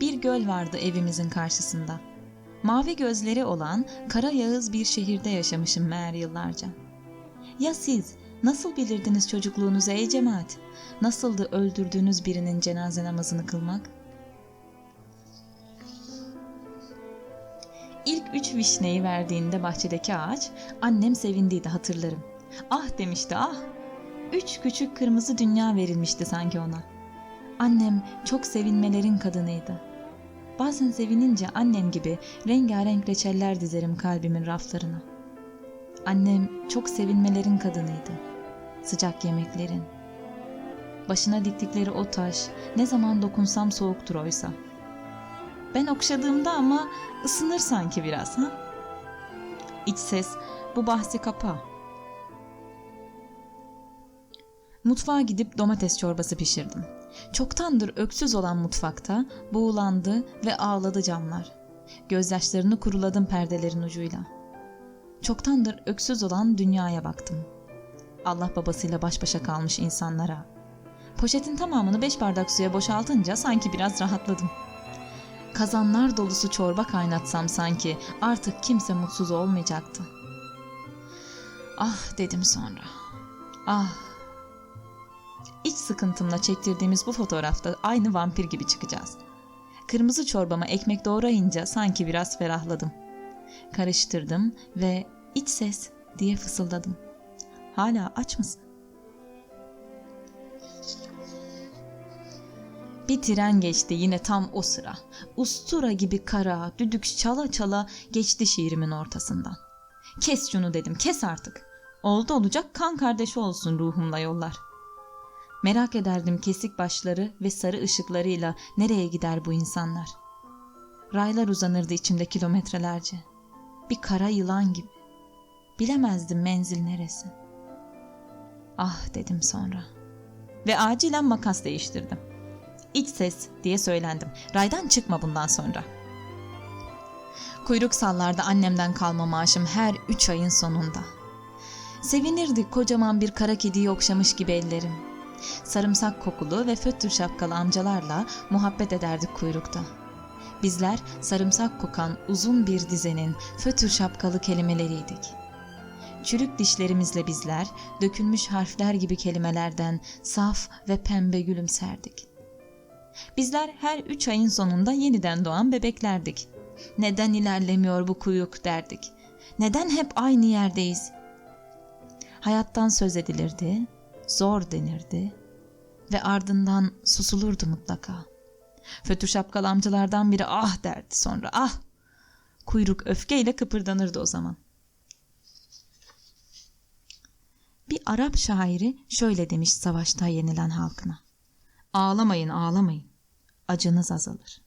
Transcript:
Bir göl vardı evimizin karşısında. Mavi gözleri olan kara yağız bir şehirde yaşamışım meğer yıllarca. Ya siz nasıl bilirdiniz çocukluğunuzu ey cemaat? Nasıldı öldürdüğünüz birinin cenaze namazını kılmak? İlk üç vişneyi verdiğinde bahçedeki ağaç, annem sevindiydi hatırlarım. Ah demişti ah. Üç küçük kırmızı dünya verilmişti sanki ona. Annem çok sevinmelerin kadınıydı. Bazen sevinince annem gibi rengarenk reçeller dizerim kalbimin raflarına. Annem çok sevinmelerin kadınıydı. Sıcak yemeklerin. Başına diktikleri o taş ne zaman dokunsam soğuktur oysa. Ben okşadığımda ama ısınır sanki biraz ha? İç ses bu bahsi kapa. Mutfağa gidip domates çorbası pişirdim. Çoktandır öksüz olan mutfakta buğulandı ve ağladı camlar. Gözyaşlarını kuruladım perdelerin ucuyla. Çoktandır öksüz olan dünyaya baktım. Allah babasıyla baş başa kalmış insanlara. Poşetin tamamını beş bardak suya boşaltınca sanki biraz rahatladım. Kazanlar dolusu çorba kaynatsam sanki artık kimse mutsuz olmayacaktı. Ah dedim sonra. Ah İç sıkıntımla çektirdiğimiz bu fotoğrafta aynı vampir gibi çıkacağız. Kırmızı çorbama ekmek doğrayınca sanki biraz ferahladım. Karıştırdım ve iç ses diye fısıldadım. Hala aç mısın? Bir tren geçti yine tam o sıra. Ustura gibi kara, düdük çala çala geçti şiirimin ortasından. Kes şunu dedim, kes artık. Oldu olacak kan kardeşi olsun ruhumla yollar. Merak ederdim kesik başları ve sarı ışıklarıyla nereye gider bu insanlar. Raylar uzanırdı içimde kilometrelerce. Bir kara yılan gibi. Bilemezdim menzil neresi. Ah dedim sonra. Ve acilen makas değiştirdim. İç ses diye söylendim. Raydan çıkma bundan sonra. Kuyruk sallardı annemden kalma maaşım her üç ayın sonunda. Sevinirdi kocaman bir kara kediyi okşamış gibi ellerim. Sarımsak kokulu ve fötr şapkalı amcalarla muhabbet ederdik kuyrukta. Bizler sarımsak kokan uzun bir dizenin fötr şapkalı kelimeleriydik. Çürük dişlerimizle bizler dökülmüş harfler gibi kelimelerden saf ve pembe gülümserdik. Bizler her üç ayın sonunda yeniden doğan bebeklerdik. Neden ilerlemiyor bu kuyruk derdik. Neden hep aynı yerdeyiz? Hayattan söz edilirdi, zor denirdi ve ardından susulurdu mutlaka. Fötür şapkalı biri ah derdi sonra ah. Kuyruk öfkeyle kıpırdanırdı o zaman. Bir Arap şairi şöyle demiş savaşta yenilen halkına. Ağlamayın ağlamayın, acınız azalır.